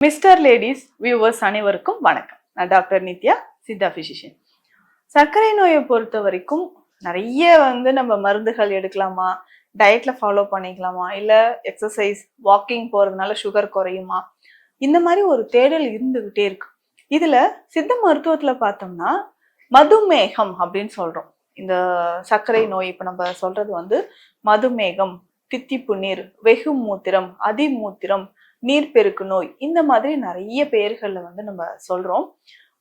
Mister ladies viewers அனைவருக்கும் வணக்கம். நான் டாக்டர் நித்யா சித்தா பிசிஷியன். சர்க்கரை நோயை பொறுத்த வரைக்கும் நிறைய வந்து நம்ம மருந்துகள் எடுக்கலாமா? டயட்ல ஃபாலோ பண்ணிக்கலாமா? இல்லை எக்ஸசைஸ் வாக்கிங் போறதுனால சுகர் குறையுமா? இந்த மாதிரி ஒரு தேடல் இருந்துகிட்டே இருக்கு. இதில் சித்த மருத்துவத்தில் பார்த்தோம்னா மதுமேகம் அப்படின்னு சொல்கிறோம் இந்த சர்க்கரை நோய் இப்போ நம்ம சொல்றது வந்து மதுமேகம் தித்திப்பு நீர் வெகு மூத்திரம் அதிமூத்திரம் நீர்ப்பெருக்கு நோய். இந்த மாதிரி நிறைய பெயர்களில் வந்து நம்ம சொல்றோம்.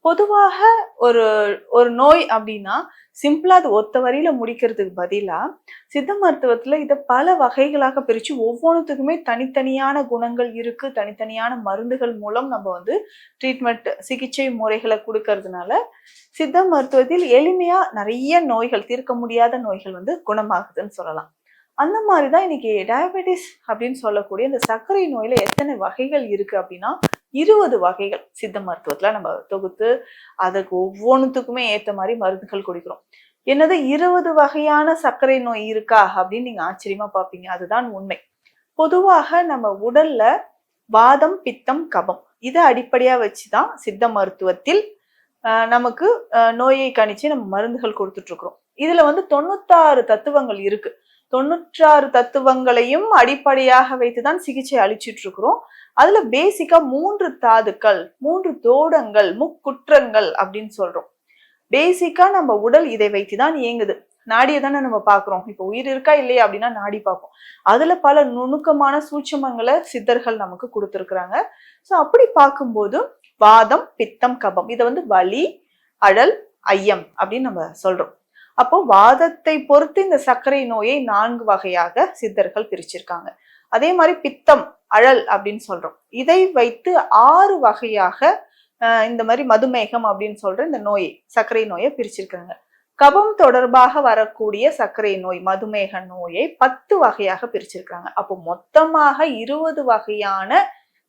பொதுவாக ஒரு ஒரு நோய் அப்படின்னா சிம்பிளா அது ஒத்த வரியில முடிக்கிறதுக்கு பதிலா சித்த மருத்துவத்துல இதை பல வகைகளாக பிரிச்சு ஒவ்வொன்றுத்துக்குமே தனித்தனியான குணங்கள் இருக்கு. தனித்தனியான மருந்துகள் மூலம் நம்ம வந்து ட்ரீட்மெண்ட் சிகிச்சை முறைகளை கொடுக்கறதுனால சித்த மருத்துவத்தில் எளிமையா நிறைய நோய்கள் தீர்க்க முடியாத நோய்கள் வந்து குணமாகுதுன்னு சொல்லலாம். அந்த மாதிரி தான் இன்னைக்கு டயபெட்டிஸ் அப்படின்னு சொல்லக்கூடிய இந்த சர்க்கரை நோயில் எத்தனை வகைகள் இருக்குது அப்படின்னா இருபது வகைகள் சித்த மருத்துவத்தில் நம்ம தொகுத்து அதுக்கு ஒவ்வொன்றுத்துக்குமே ஏற்ற மாதிரி மருந்துகள் கொடுக்குறோம். என்னது இருபது வகையான சர்க்கரை நோய் இருக்கா அப்படின்னு நீங்கள் ஆச்சரியமாக பார்ப்பீங்க. அதுதான் உண்மை. பொதுவாக நம்ம உடல்ல வாதம் பித்தம் கபம் இதை அடிப்படையாக வச்சு தான் சித்த மருத்துவத்தில் நமக்கு நோயை கணிச்சு நம்ம மருந்துகள் கொடுத்துட்ருக்குறோம் இதில் வந்து தொண்ணூத்தாறு தத்துவங்கள் இருக்குது தொண்ணூற்றாறு தத்துவங்களையும் அடிப்படையாக வைத்துதான் சிகிச்சை அளிச்சிட்டு இருக்கிறோம் அதுல பேசிக்கா மூன்று தாதுக்கள் மூன்று தோடங்கள் முக்குற்றங்கள் அப்படின்னு சொல்றோம். பேசிக்கா நம்ம உடல் இதை வைத்துதான் இயங்குது. நாடியை தானே நம்ம பார்க்குறோம். இப்போ உயிர் இருக்கா இல்லையா அப்படின்னா நாடி பார்ப்போம். அதுல பல நுணுக்கமான சூட்சமங்களை சித்தர்கள் நமக்கு கொடுத்துருக்குறாங்க. ஸோ அப்படி பார்க்கும்போது வாதம் பித்தம் கபம் இதை வந்து வலி அழல் ஐயம் அப்படின்னு நம்ம சொல்றோம். அப்போ வாதத்தை பொறுத்து இந்த சர்க்கரை நோயை நான்கு வகையாக சித்தர்கள் பிரிச்சிருக்காங்க. அதே மாதிரி பித்தம் அழல் அப்படின்னு சொல்றோம். இதை வைத்து ஆறு வகையாக இந்த மாதிரி மதுமேகம் அப்படின்னு சொல்ற இந்த நோயை சர்க்கரை நோயை பிரிச்சிருக்காங்க. கபம் தொடர்பாக வரக்கூடிய சர்க்கரை நோய் மதுமேக நோயை பத்து வகையாக பிரிச்சிருக்காங்க. அப்போ மொத்தமாக இருபது வகையான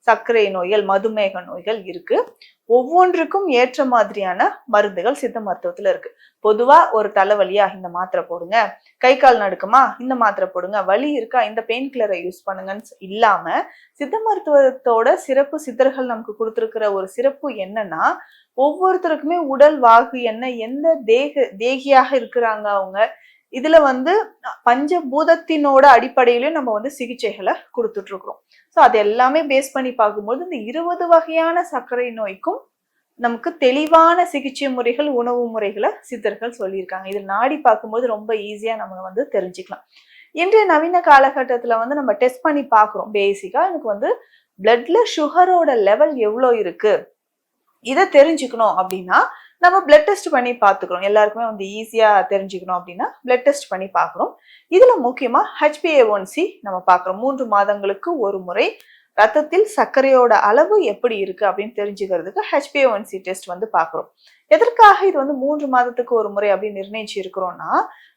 சர்க்கரை நோய்கள் மதுமேக நோய்கள் இருக்கு. ஒவ்வொன்றுக்கும் ஏற்ற மாதிரியான மருந்துகள் சித்த மருத்துவத்துல இருக்கு. பொதுவா ஒரு தலைவலியா இந்த மாத்திரை போடுங்க. கை கால் நடுக்குமா இந்த மாத்திரை போடுங்க. வலி இருக்கா இந்த பெயின் கில்லரை யூஸ் பண்ணுங்கன்னு இல்லாம சித்த மருத்துவத்தோட சிறப்பு சித்தர்கள் நமக்கு கொடுத்துருக்கிற ஒரு சிறப்பு என்னன்னா ஒவ்வொருத்தருக்குமே உடல் வாகு என்ன எந்த தேக தேகியாக இருக்கிறாங்க அவங்க இதுல வந்து பஞ்சபூதத்தினோட அடிப்படையிலும் நம்ம வந்து சிகிச்சைகளை கொடுத்துட்டு இருக்கிறோம். ஸோ அது எல்லாமே பேஸ் பண்ணி பார்க்கும்போது இந்த இருபது வகையான சர்க்கரை நோய்க்கும் நமக்கு தெளிவான சிகிச்சை முறைகள் உணவு முறைகளை சித்தர்கள் சொல்லியிருக்காங்க. இதில் நாடி பார்க்கும்போது ரொம்ப ஈஸியா நம்ம வந்து தெரிஞ்சுக்கலாம். இன்றைய நவீன காலகட்டத்துல வந்து நம்ம டெஸ்ட் பண்ணி பார்க்குறோம். பேசிக்கா எனக்கு வந்து பிளட்ல சுகரோட லெவல் எவ்வளோ இருக்கு? இதை தெரிஞ்சுக்கணும் அப்படின்னா நம்ம பிளட் டெஸ்ட் பண்ணி பார்த்துக்கிறோம். எல்லாருக்குமே வந்து ஈஸியாக தெரிஞ்சுக்கணும் அப்படின்னா பிளட் டெஸ்ட் பண்ணி பார்க்குறோம். இதில் முக்கியமாக ஹெச்பிஏ ஒன்சி நம்ம பார்க்குறோம். மூன்று மாதங்களுக்கு ஒரு முறை ரத்தத்தில் சர்க்கரையோட அளவு எப்படி இருக்கு அப்படின்னு தெரிஞ்சுக்கிறதுக்கு ஹெச்பிஏஒன்சி டெஸ்ட் வந்து பார்க்குறோம். எதற்காக இது வந்து மூன்று மாதத்துக்கு ஒரு முறை அப்படின்னு நிர்ணயிச்சு இருக்கிறோம்னா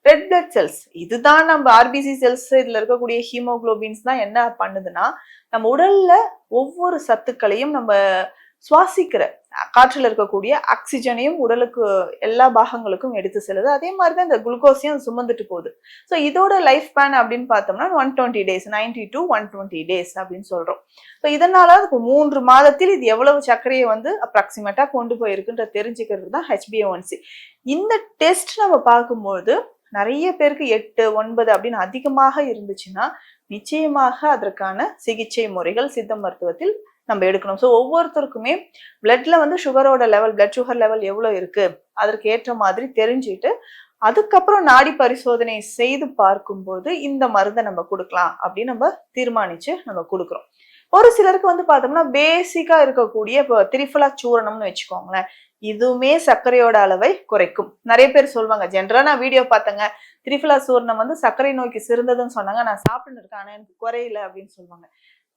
ரெட் பிளட் செல்ஸ் இதுதான் நம்ம ஆர்பிசி செல்ஸ் இதில் இருக்கக்கூடிய ஹீமோக்ளோபின்ஸ் தான் என்ன பண்ணுதுன்னா நம்ம உடல்ல ஒவ்வொரு சத்துக்களையும் நம்ம சுவாசிக்கிற காற்றில் இருக்கக்கூடிய ஆக்சிஜனையும் உடலுக்கு எல்லா பாகங்களுக்கும் எடுத்து செல்லுது. அதே மாதிரி தான் இந்த குளுக்கோஸையும் சுமந்துட்டு போகுது. ஸோ இதோட லைஃப் ஸ்பேன் அப்படின்னு பார்த்தோம்னா one twenty days ninety to one twenty days அப்படின்னு சொல்கிறோம் ஸோ இதனால மூன்று மாதத்தில் இது எவ்வளவு சர்க்கரையை வந்து அப்ராக்சிமேட்டாக கொண்டு போயிருக்குன்ற தெரிஞ்சுக்கிறது தான் ஹெச்பிஏஒன்சி இந்த டெஸ்ட் நம்ம பார்க்கும்போது நிறைய பேருக்கு எட்டு ஒன்பது அப்படின்னு அதிகமாக இருந்துச்சுன்னா நிச்சயமாக அதற்கான சிகிச்சை முறைகள் சித்த மருத்துவத்தில் நம்ம எடுக்கணும். ஸோ ஒவ்வொருத்தருக்குமே பிளட்ல வந்து சுகரோட லெவல் பிளட் சுகர் லெவல் எவ்வளோ இருக்கு அதற்கு ஏற்ற மாதிரி தெரிஞ்சுட்டு அதுக்கப்புறம் நாடி பரிசோதனை செய்து பார்க்கும்போது இந்த மருந்தை நம்ம கொடுக்கலாம் அப்படின்னு நம்ம தீர்மானிச்சு நம்ம கொடுக்குறோம். ஒரு சிலருக்கு வந்து பார்த்தோம்னா பேசிக்கா இருக்கக்கூடிய இப்போ திரிஃபலா சூரணம்னு வச்சுக்கோங்களேன் இதுவுமே சர்க்கரையோட அளவை குறைக்கும். நிறைய பேர் சொல்லுவாங்க ஜென்ரலா நான் வீடியோ பார்த்தேங்க திரிஃபலா சூரணம் வந்து சர்க்கரை நோய்க்கு சிறந்ததுன்னு சொன்னாங்க நான் சாப்பிட்டு இருக்கேன் ஆனால் எனக்கு குறையில அப்படின்னு சொல்லுவாங்க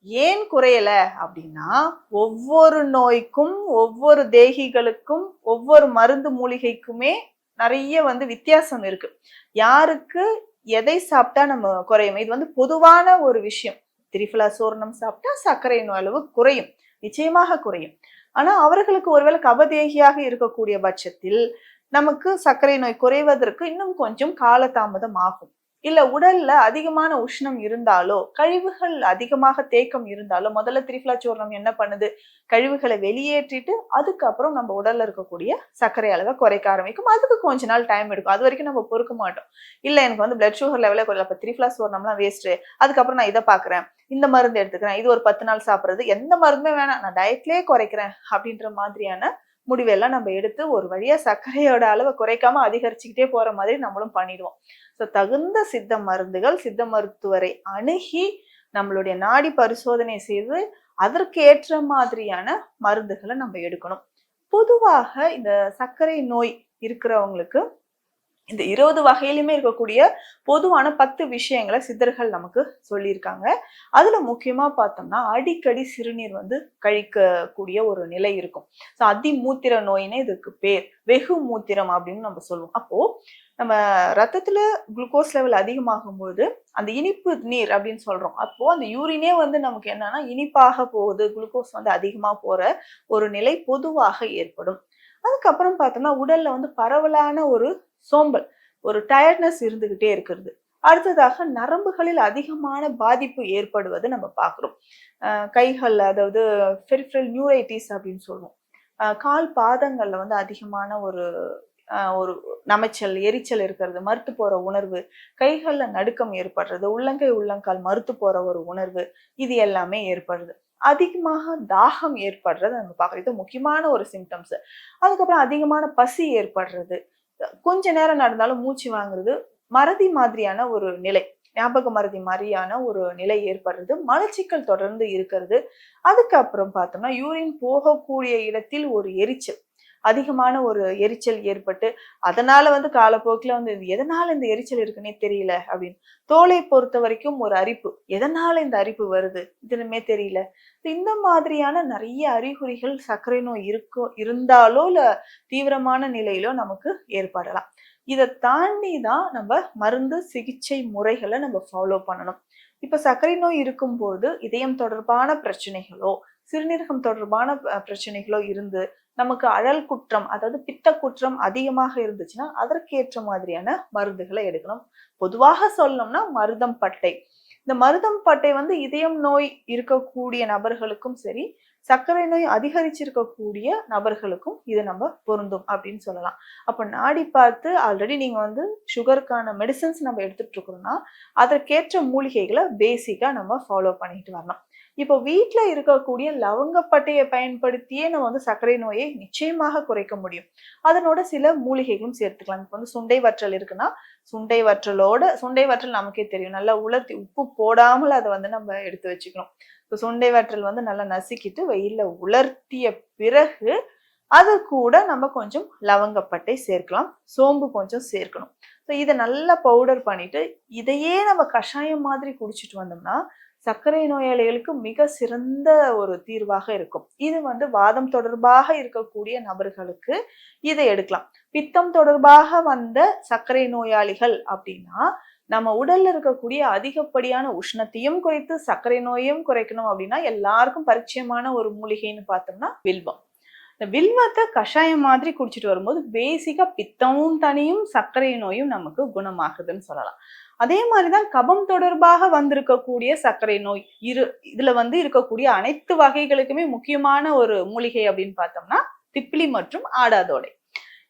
ஏன் குறையல அப்படின்னா ஒவ்வொரு நோய்க்கும் ஒவ்வொரு தேகிகளுக்கும் ஒவ்வொரு மருந்து மூலிகைக்குமே நிறைய வந்து வித்தியாசம் இருக்கு. யாருக்கு எதை சாப்பிட்டா நம்ம குறையும்? இது வந்து பொதுவான ஒரு விஷயம். திரிஃபலா சூர்ணம் சாப்பிட்டா சர்க்கரை நோய் அளவு குறையும். நிச்சயமாக குறையும். ஆனா அவர்களுக்கு ஒருவேளை கபதேகியாக இருக்கக்கூடிய பட்சத்தில் நமக்கு சர்க்கரை நோய் குறைவதற்கு இன்னும் கொஞ்சம் காலதாமதம் ஆகும். இல்ல உடல்ல அதிகமான உஷ்ணம் இருந்தாலோ கழிவுகள் அதிகமாக தேக்கம் இருந்தாலோ முதல்ல திரிஃபிலா சூர்ணம் என்ன பண்ணுது? கழிவுகளை வெளியேற்றிட்டு அதுக்கப்புறம் நம்ம உடல்ல இருக்கக்கூடிய சர்க்கரை அளவை குறைக்க ஆரம்பிக்கும். அதுக்கு கொஞ்ச நாள் டைம் எடுக்கும். அது வரைக்கும் நம்ம பொறுக்க மாட்டோம். இல்ல எனக்கு வந்து பிளட் சுகர் லெவலில் குறையல. அப்ப திரிஃபிலா சூர்ணம்லாம் வேஸ்ட் அதுக்கப்புறம் நான் இதை பாக்குறேன் இந்த மருந்து எடுத்துக்கிறேன். இது ஒரு பத்து நாள் சாப்பிடுறது. எந்த மருந்துமே வேணாம். நான் டயட்லயே குறைக்கிறேன் அப்படின்ற மாதிரியான முடிவெல்லாம் நம்ம எடுத்து ஒரு வழியாக சர்க்கரையோட அளவை குறைக்காம அதிகரிச்சுக்கிட்டே போகிற மாதிரி நம்மளும் பண்ணிடுவோம். ஸோ தகுந்த சித்த மருந்துகள் சித்த மருத்துவரை அணுகி நம்மளுடைய நாடி பரிசோதனை செய்து அதற்கு ஏற்ற மாதிரியான மருந்துகளை நம்ம எடுக்கணும். பொதுவாக இந்த சர்க்கரை நோய் இருக்கிறவங்களுக்கு இந்த இருபது வகையிலுமே இருக்கக்கூடிய பொதுவான பத்து விஷயங்களை சித்தர்கள் நமக்கு சொல்லியிருக்காங்க. அதுல முக்கியமா பார்த்தோம்னா அடிக்கடி சிறுநீர் வந்து கழிக்கக்கூடிய ஒரு நிலை இருக்கும். ஸோ அதிமூத்திர நோயினே இதுக்கு பேர். வெகு மூத்திரம் அப்படின்னு நம்ம சொல்லுவோம். அப்போ நம்ம ரத்தத்துல குளுக்கோஸ் லெவல் அதிகமாகும் போது அந்த இனிப்பு நீர் அப்படின்னு சொல்றோம். அப்போ அந்த யூரினே வந்து நமக்கு என்னன்னா இனிப்பாக போகுது குளுக்கோஸ் வந்து அதிகமாக போற ஒரு நிலை பொதுவாக ஏற்படும். அதுக்கப்புறம் பார்த்தோம்னா உடல்ல வந்து பரவலான ஒரு சோம்பல் ஒரு டயர்ட்னஸ் இருந்துகிட்டே இருக்கிறது. அடுத்ததாக நரம்புகளில் அதிகமான பாதிப்பு ஏற்படுவது நம்ம பார்க்குறோம். கைகள் அதாவது ஃபெரிஃபரல் நியூரைட்டிஸ் அப்படின்னு சொல்லுவோம். கால் பாதங்களில் வந்து அதிகமான ஒரு ஒரு நமைச்சல் எரிச்சல் இருக்கிறது மறுத்து போற உணர்வு கைகளில் நடுக்கம் ஏற்படுறது உள்ளங்கை உள்ளங்கால் மறுத்து போற ஒரு உணர்வு இது எல்லாமே ஏற்படுது. அதிகமாக தாகம் ஏற்படுறது நம்ம பார்க்குறது இது முக்கியமான ஒரு சிம்டம்ஸ் அதுக்கப்புறம் அதிகமான பசி ஏற்படுறது கொஞ்ச நேரம் நடந்தாலும் மூச்சு வாங்குறது மறதி மாதிரியான ஒரு நிலை ஞாபக மறதி மாதிரியான ஒரு நிலை ஏற்படுறது மலச்சிக்கல் தொடர்ந்து இருக்கிறது. அதுக்கப்புறம் பார்த்தோம்னா யூரின் போகக்கூடிய இடத்தில் ஒரு எரிச்சல். அதிகமான ஒரு எரிச்சல் ஏற்பட்டு அதனால வந்து காலப்போக்கில் வந்து எதனால இந்த எரிச்சல் இருக்குன்னே தெரியல அப்படின்னு. தோலை பொறுத்த வரைக்கும் ஒரு அரிப்பு. எதனால இந்த அரிப்பு வருது? இதுனுமே தெரியல. இந்த மாதிரியான நிறைய அறிகுறிகள் சர்க்கரை நோய் இருக்கோ இருந்தாலோ இல்லை தீவிரமான நிலையிலோ நமக்கு ஏற்படலாம். இதை தாண்டி தான் நம்ம மருந்து சிகிச்சை முறைகளை நம்ம ஃபாலோ பண்ணணும். இப்போ சர்க்கரை நோய் இருக்கும்போது இதயம் தொடர்பான பிரச்சனைகளோ சிறுநீரகம் தொடர்பான பிரச்சனைகளோ இருந்து நமக்கு அழல் குற்றம் அதாவது பித்த குற்றம் அதிகமாக இருந்துச்சுன்னா அதற்கேற்ற மாதிரியான மருந்துகளை எடுக்கணும். பொதுவாக சொல்லணும்னா மருதம் பட்டை. இந்த மருதம் பட்டை வந்து இதயம் நோய் இருக்கக்கூடிய நபர்களுக்கும் சரி சர்க்கரை நோய் அதிகரிச்சிருக்கக்கூடிய நபர்களுக்கும் இது நம்ம பொருந்தும் அப்படின்னு சொல்லலாம். அப்போ நாடி பார்த்து ஆல்ரெடி நீங்கள் வந்து சுகருக்கான மெடிசன்ஸ் நம்ம எடுத்துட்டு இருக்கிறோம்னா அதற்கேற்ற மூலிகைகளை பேசிக்காக நம்ம ஃபாலோ பண்ணிட்டு வரணும். இப்போ வீட்டில் இருக்கக்கூடிய லவங்கப்பட்டையை பயன்படுத்தியே நம்ம வந்து சர்க்கரை நோயை நிச்சயமாக குறைக்க முடியும். அதனோட சில மூலிகைகளும் சேர்த்துக்கலாம். இப்போ வந்து சுண்டை வற்றல் இருக்குன்னா சுண்டை வற்றலோட சுண்டை வற்றல் நமக்கே தெரியும். நல்லா உலர்த்தி உப்பு போடாமல் அதை வந்து நம்ம எடுத்து வச்சுக்கணும். இப்போ சுண்டை வற்றல் வந்து நல்லா நசுக்கிட்டு வெயில்ல உலர்த்திய பிறகு அது கூட நம்ம கொஞ்சம் லவங்கப்பட்டை சேர்க்கலாம். சோம்பு கொஞ்சம் சேர்க்கணும். ஸோ இதை நல்லா பவுடர் பண்ணிட்டு இதையே நம்ம கஷாயம் மாதிரி குடிச்சிட்டு வந்தோம்னா சர்க்கரை நோயாளிகளுக்கு மிக சிறந்த ஒரு தீர்வாக இருக்கும். இது வந்து வாதம் தொடர்பாக இருக்கக்கூடிய நபர்களுக்கு இதை எடுக்கலாம். பித்தம் தொடர்பாக வந்த சர்க்கரை நோயாளிகள் அப்படின்னா நம்ம உடல்ல இருக்கக்கூடிய அதிகப்படியான உஷ்ணத்தையும் குறைத்து சர்க்கரை நோயும் குறைக்கணும் அப்படின்னா எல்லாருக்கும் பரிச்சயமான ஒரு மூலிகைன்னு பார்த்தோம்னா வில்வம். இந்த வில்வத்தை கஷாயம் மாதிரி குடிச்சிட்டு வரும்போது பேசிக்கா பித்தமும் தனியும் சர்க்கரை நோயும் நமக்கு குணமாகுதுன்னு சொல்லலாம். அதே மாதிரிதான் கபம் தொடர்பாக வந்திருக்கக்கூடிய சர்க்கரை நோய் இரு இதுல வந்து இருக்கக்கூடிய அனைத்து வகைகளுக்குமே முக்கியமான ஒரு மூலிகை அப்படின்னு பார்த்தோம்னா திப்பிலி மற்றும் ஆடாதோடை.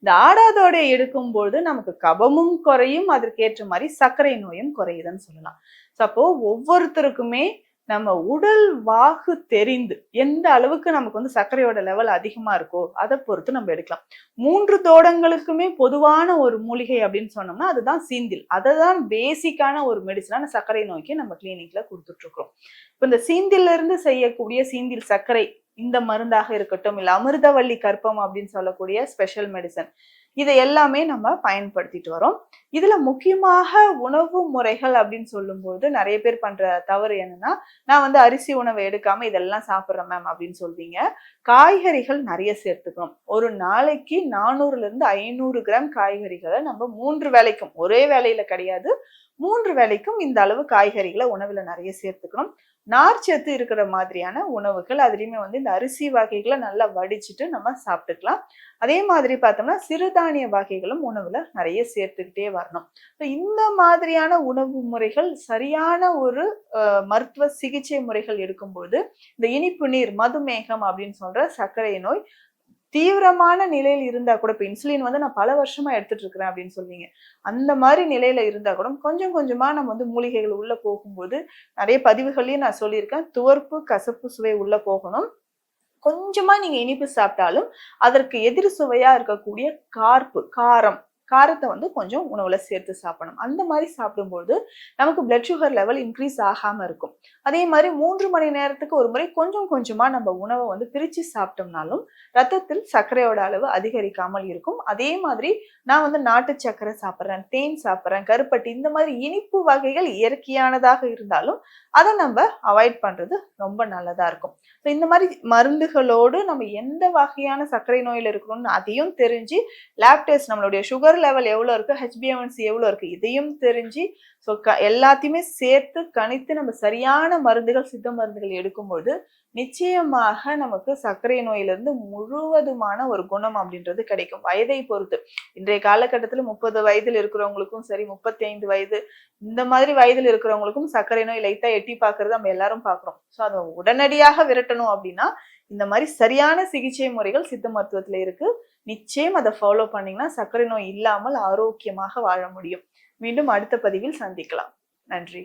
இந்த ஆடாதோடை எடுக்கும்போது நமக்கு கபமும் குறையும் அதற்கேற்ற மாதிரி சர்க்கரை நோயும் குறையுதுன்னு சொல்லலாம். ஸோ அப்போ ஒவ்வொருத்தருக்குமே நம்ம உடல் வாகு தெரிந்து எந்த அளவுக்கு நமக்கு வந்து சர்க்கரையோட லெவல் அதிகமா இருக்கோ அதை பொறுத்து நம்ம எடுக்கலாம். மூன்று தோடங்களுக்குமே பொதுவான ஒரு மூலிகை அப்படின்னு சொன்னோம்னா அதுதான் சீந்தில். அதை தான் பேசிக்கான ஒரு மெடிசனான சர்க்கரை நோய்க்கு நம்ம கிளினிக்ல கொடுத்துட்டு இருக்கிறோம் இப்போ இந்த சீந்தில இருந்து செய்யக்கூடிய சீந்தில் சர்க்கரை இந்த மருந்தாக இருக்கட்டும் இல்லை அமிர்தவள்ளி கற்பம் அப்படின்னு சொல்லக்கூடிய ஸ்பெஷல் மெடிசன் இதை எல்லாமே நம்ம பயன்படுத்திட்டு வரோம். இதுல முக்கியமாக உணவு முறைகள் அப்படின்னு சொல்லும்போது நிறைய பேர் பண்ற தவறு என்னன்னா நான் வந்து அரிசி உணவை எடுக்காம இதெல்லாம் சாப்பிட்றேன் மேம் அப்படின்னு சொல்றீங்க. காய்கறிகள் நிறைய சேர்த்துக்கணும். ஒரு நாளைக்கு நானூறுல இருந்து ஐநூறு கிராம் காய்கறிகளை நம்ம மூன்று வேலைக்கும் ஒரே வேலையில கிடையாது மூன்று வேலைக்கும் இந்த அளவு காய்கறிகளை உணவுல நிறைய சேர்த்துக்கணும். நார்ச்சத்து இருக்கிற மாதிரியான உணவுகள் அதுலேயுமே வந்து இந்த அரிசி வகைகளை நல்லா வடிச்சிட்டு நம்ம சாப்பிட்டுக்கலாம். அதே மாதிரி பார்த்தோம்னா சிறுதானிய வகைகளும் உணவுல நிறைய சேர்த்துக்கிட்டே வரணும். இப்போ இந்த மாதிரியான உணவு முறைகள் சரியான ஒரு அஹ், மருத்துவ சிகிச்சை முறைகள் எடுக்கும்போது இந்த இனிப்பு நீர் மதுமேகம் அப்படின்னு சொல்ற சர்க்கரை நோய் தீவிரமான நிலையில் இருந்தால் கூட இப்போ இன்சுலின் வந்து நான் பல வருஷமாக எடுத்துகிட்டு இருக்கிறேன் அப்படின்னு சொல்லுவீங்க அந்த மாதிரி நிலையில் இருந்தால் கூட கொஞ்சம் கொஞ்சமாக நம்ம வந்து மூலிகைகள் உள்ளே போகும்போது நிறைய பதிவுகளையும் நான் சொல்லியிருக்கேன். துவர்ப்பு கசப்பு சுவை உள்ளே போகணும். கொஞ்சமாக நீங்கள் இனிப்பு சாப்பிட்டாலும் அதற்கு எதிர் சுவையாக இருக்கக்கூடிய கார்ப்பு காரம் காரத்தை வந்து கொஞ்சம் உணவுல சேர்த்து சாப்பிடணும். அந்த மாதிரி சாப்பிடும்போது நமக்கு பிளட் சுகர் லெவல் இன்க்ரீஸ் ஆகாம இருக்கும். அதே மாதிரி மூன்று மணி நேரத்துக்கு ஒரு முறை கொஞ்சம் கொஞ்சமா நம்ம உணவை வந்து பிரிச்சு சாப்பிட்டோம்னாலும் ரத்தத்தில் சர்க்கரையோட அளவு அதிகரிக்காமல் இருக்கும். அதே மாதிரி நான் வந்து நாட்டு சர்க்கரை சாப்பிட்றேன் தேன் சாப்பிட்றேன் கருப்பட்டி இந்த மாதிரி இனிப்பு வகைகள் இயற்கையானதாக இருந்தாலும் அதை நம்ம அவாய்ட் பண்றது ரொம்ப நல்லதா இருக்கும். ஸோ இந்த மாதிரி மருந்துகளோடு நம்ம எந்த வகையான சர்க்கரை நோயில் இருக்கிறோம்னு அதையும் தெரிஞ்சு லேப் டெஸ்ட் நம்மளுடைய சுகர் லெவல் எவ்வளோ இருக்கு? ஹெச்பிஎம்என்சி எவ்வளோ இருக்கு? இதையும் தெரிஞ்சு ஸோ க எல்லாத்தையுமே சேர்த்து கணித்து நம்ம சரியான மருந்துகள் சித்த மருந்துகள் எடுக்கும்போது நிச்சயமாக நமக்கு சர்க்கரை நோயிலிருந்து முழுவதுமான ஒரு குணம் அப்படின்றது கிடைக்கும். வயதை பொறுத்து. இன்றைய காலகட்டத்தில் முப்பது வயதில் இருக்கிறவங்களுக்கும் சரி முப்பத்தி ஐந்து வயது இந்த மாதிரி வயதில் இருக்கிறவங்களுக்கும் சர்க்கரை நோய் லைட்டாக எட்டி பார்க்கறது நம்ம எல்லாரும் பார்க்குறோம். ஸோ அதை உடனடியாக விரட்டணும் அப்படின்னா இந்த மாதிரி சரியான சிகிச்சை முறைகள் சித்த மருத்துவத்துல இருக்கு. நிச்சயம் அதை ஃபாலோ பண்ணீங்கன்னா சர்க்கரை நோய் இல்லாமல் ஆரோக்கியமாக வாழ முடியும். மீண்டும் அடுத்த பதிவில் சந்திக்கலாம். நன்றி.